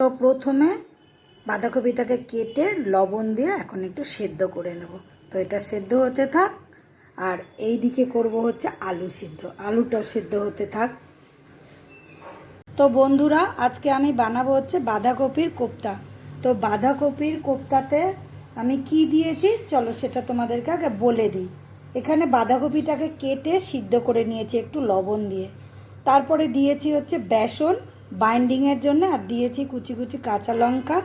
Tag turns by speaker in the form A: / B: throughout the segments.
A: তো প্রথমে বাঁধাকপিটাকে কেটে লবণ দিয়ে এখন একটু সেদ্ধ করে নেব। তো এটা সেদ্ধ হতে থাক, আর এই দিকে করব হচ্ছে আলু সিদ্ধ। আলুটাও সেদ্ধ হতে থাক। তো বন্ধুরা, আজকে আমি বানাবো হচ্ছে বাঁধাকপির কোপ্তা। তো বাঁধাকপির কোপ্তাতে আমি কি দিয়েছি? চলো সেটা তোমাদেরকে আগে বলে দিই। এখানে বাঁধাকপিটাকে কেটে সিদ্ধ করে নিয়েছি একটু লবণ দিয়ে। তারপরে দিয়েছি হচ্ছে বেসন। বাইন্ডিংয়ের জন্য, আর দিয়েছি কুচি কুচি কাঁচা লঙ্কা।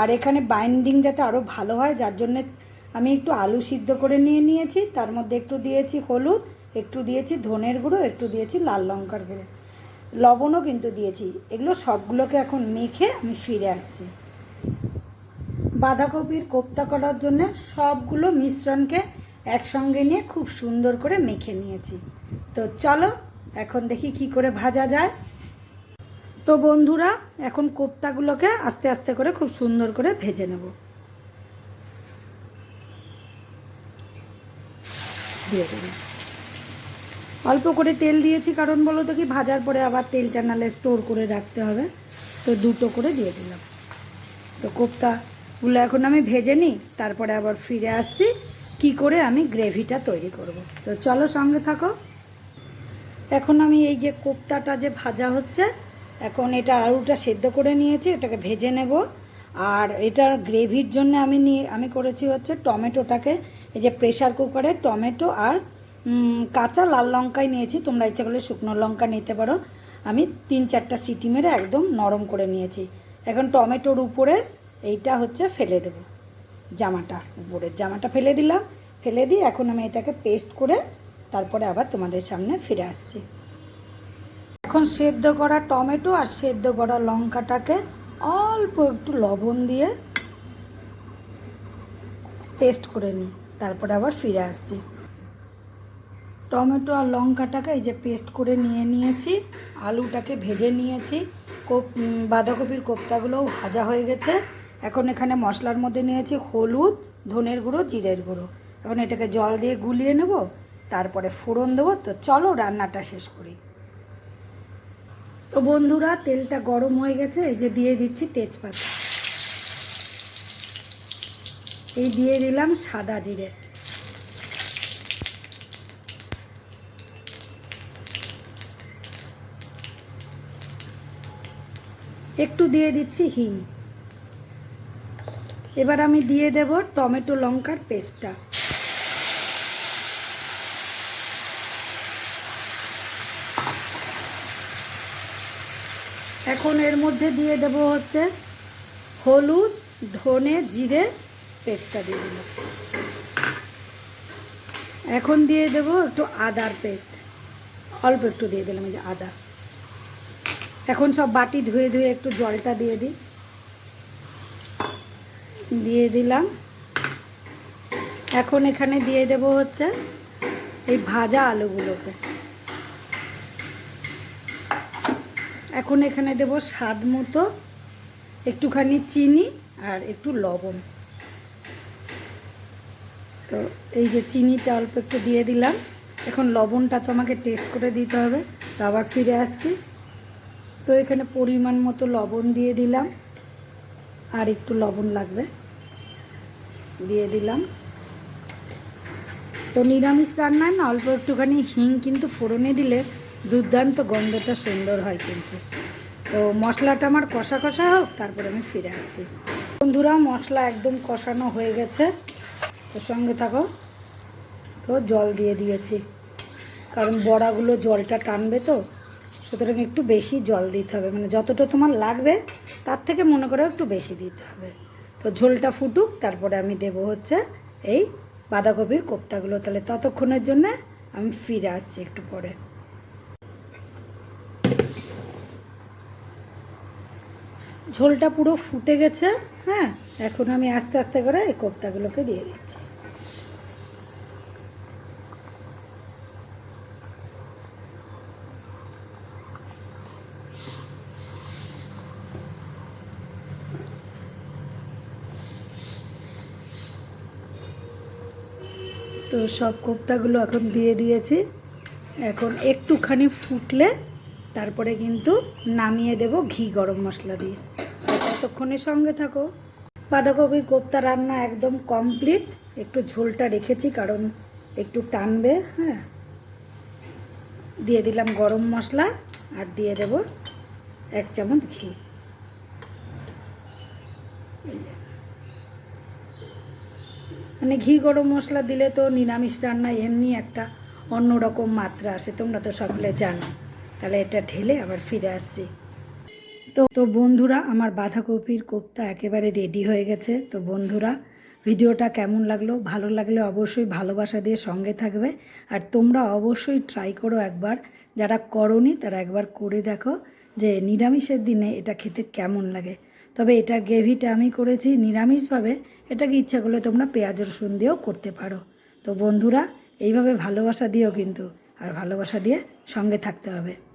A: আর এখানে বাইন্ডিং যাতে আরও ভালো হয়, যার জন্যে আমি একটু আলু সিদ্ধ করে নিয়ে নিয়েছি। তার মধ্যে একটু দিয়েছি হলুদ, একটু দিয়েছি ধনের গুঁড়ো, একটু দিয়েছি লাল লঙ্কার গুঁড়ো। লবণও কিন্তু দিয়েছি। এগুলো সবগুলোকে এখন মেখে আমি ফিরে আসছি। বাঁধাকপির কোপ্তা করার জন্য সবগুলো মিশ্রণকে একসঙ্গে নিয়ে খুব সুন্দর করে মেখে নিয়েছি। তো চলো, এখন দেখি কি করে ভাজা যায়। তো বন্ধুরা, এখন কোপ্তাগুলোকে আস্তে আস্তে করে খুব সুন্দর করে ভেজে নেব। দিয়ে অল্প করে তেল দিয়েছি, কারণ বলো তো কি, ভাজার পরে আবার তেলটা নালে স্টোর করে রাখতে হবে। তো দুটো করে দিয়ে দিলাম। তো কোপ্তাগুলো এখন আমি ভেজে নিই, তারপরে আবার ফিরে আসছি, কি করে আমি গ্রেভিটা তৈরি করব। তো চলো সঙ্গে থাকো। এখন আমি এই যে কোপ্তাটা যে ভাজা হচ্ছে এখন এটা আলুটা সেদ্ধ করে নিয়েছি, এটাকে ভেজে নেব। আর এটার গ্রেভির জন্য আমি নিয়ে, আমি করেছি হচ্ছে টমেটোটাকে, এই যে প্রেশার কুকারে টমেটো আর কাঁচা লাল লঙ্কাই নিয়েছি, তোমরা ইচ্ছা করলে শুকনো লঙ্কা নিতে পারো। আমি তিন চারটা সিটি মেরে একদম নরম করে নিয়েছি। এখন টমেটোর উপরে এইটা হচ্ছে ফেলে দেব, জামাটা উপরের জামাটা ফেলে দিলাম, ফেলে দিয়ে এখন আমি এটাকে পেস্ট করে তারপরে আবার তোমাদের সামনে ফিরে আসছি। এখন সেদ্ধ করা টমেটো আর সেদ্ধ করা লঙ্কাটাকে অল্প একটু লবণ দিয়ে পেস্ট করে নিই, তারপরে আবার ফিরে আসছি। টমেটো আর লঙ্কাটাকে এই যে পেস্ট করে নিয়ে নিয়েছি, আলুটাকে ভেজে নিয়েছি, কোপ বাঁধাকপির কোপ্তাগুলোও ভাজা হয়ে গেছে। এখন এখানে মশলার মধ্যে নিয়েছি হলুদ, ধনের গুঁড়ো, জিরের গুঁড়ো। এখন এটাকে জল দিয়ে গুলিয়ে নেব, তারপরে ফোড়ন দেবো। তো চলো রান্নাটা শেষ করি। তো বন্ধুরা, তেলটা গরম হয়ে গেছে, এই যে দিয়ে দিচ্ছি তেজপাতা। এই দিয়ে দিলাম সাদা জিরে। একটু দিয়ে দিচ্ছি হিং। এবার আমি দিয়ে দেব টমেটো লঙ্কার পেস্টটা। এখন এর মধ্যে দিয়ে দেব হচ্ছে হলুদ, ধনে, জিরে পেস্টটা দিয়ে দিল এখন দিয়ে দেব একটু আদার পেস্ট। অল্প একটু দিয়ে দিলাম যে আদা। এখন সব বাটি ধুয়ে ধুয়ে একটু জলটা দিয়ে দিই। দিয়ে দিলাম। এখন এখানে দিয়ে দেব হচ্ছে এই ভাজা আলুগুলোকে। এখন এখানে দেব স্বাদ মতো একটুখানি চিনি আর একটু লবণ। তো এই যে চিনিটা অল্প একটু দিয়ে দিলাম। এখন লবণটা তো আমাকে টেস্ট করে দিতে হবে, তো আবার ফিরে আসছি। তো এখানে পরিমাণ মতো লবণ দিয়ে দিলাম, আর একটু লবণ লাগবে, দিয়ে দিলাম। তো নিরামিষ রান্নায় না অল্প একটুখানি হিং কিন্তু ফোড়নে দিলে দুর্দান্ত গন্ধটা সুন্দর হয় কিন্তু। তো মশলাটা আমার কষা কষা হোক, তারপরে আমি ফিরে আসছি। বন্ধুরা, মশলা একদম কষানো হয়ে গেছে। ওর সঙ্গে থাকো। তো জল দিয়ে দিয়েছি। কারণ বড়াগুলো জলটা টানবে তো, সুতরাং একটু বেশি জল দিতে হবে। মানে যতটা তোমার লাগবে, তার থেকে মনে করে একটু বেশি দিতে হবে। তো ঝোলটা ফুটুক, তারপরে আমি দেব হচ্ছে এই বাঁধাকপির কোপ্তাগুলো। তাহলে ততক্ষণের জন্য আমি ফিরে আসছি একটু পরে। ঝোলটা পুরো ফুটে গেছে হ্যাঁ? এখন আমি আস্তে আস্তে করে এই কোপ্তাগুলোকে দিয়ে দিচ্ছি। তো সব কোপ্তাগুলো এখন দিয়ে দিয়েছি। এখন একটুখানি ফুটলে তারপরে কিন্তু নামিয়ে দেব ঘি গরম মশলা দিয়ে। ততক্ষণে সঙ্গে থাকো। বাঁধাকপি কোপ্তা রান্না একদম কমপ্লিট একটু ঝোলটা রেখেছি, কারণ একটু টানবে হ্যাঁ। দিয়ে দিলাম গরম মশলা আর দিয়ে দেব এক চামচ ঘি। মানে ঘি গরম মশলা দিলে তো নিরামিষ রান্না এমনি একটা অন্যরকম মাত্রা আসে, তোমরা তো সকলে জানো। তাহলে এটা ঢেলে আবার ফিরে আসছি। তো তো বন্ধুরা, আমার বাঁধাকপির কোপ্তা একেবারে রেডি হয়ে গেছে। তো বন্ধুরা, ভিডিওটা কেমন লাগল? ভালো লাগলে অবশ্যই ভালোবাসা দিয়ে সঙ্গে থাকবে। আর তোমরা অবশ্যই ট্রাই করো একবার। যারা করনি, তারা একবার করে দেখো যে নিরামিষের দিনে এটা খেতে কেমন লাগে। তবে এটার গ্রেভিটা আমি করেছি নিরামিষভাবে। এটাকে ইচ্ছা করলে তোমরা পেঁয়াজ, রসুন দিয়েও করতে পারো। তো বন্ধুরা, এইভাবে ভালোবাসা দিও কিন্তু, আর ভালোবাসা দিয়ে সঙ্গে থাকতে হবে।